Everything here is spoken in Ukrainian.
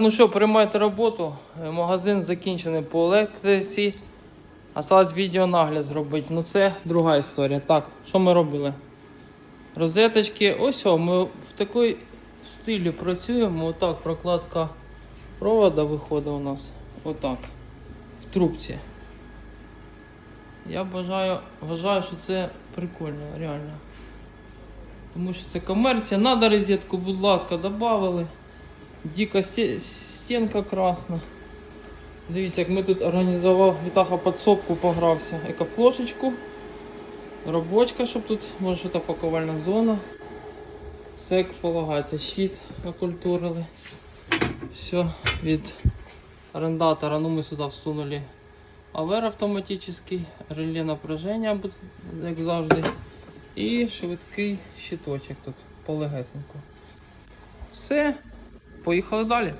Ну що, приймайте роботу. Е, Магазин закінчений по електриці. Осталось відеонагляд зробити. Ну це друга історія. Так, що ми робили? Розеточки. Ось о, ми в такій стилі працюємо. Отак прокладка провода виходить у нас. Отак. В трубці. Я бажаю, вважаю, що це прикольно, реально. Тому що це комерція. Надо розетку, будь ласка, додали. Діка сте- стінка красна. Дивіться, як ми тут організував Вітаха підсобку, погрався. Екофлошечку. Робочка, щоб тут може що пакувальна зона. Все як полагається. Щит окультурили. Все від арендатора. Ну ми сюди всунули авер автоматичний, реле напряження, як завжди. І швидкий щиточок тут полегесенько. Все, поїхали далі.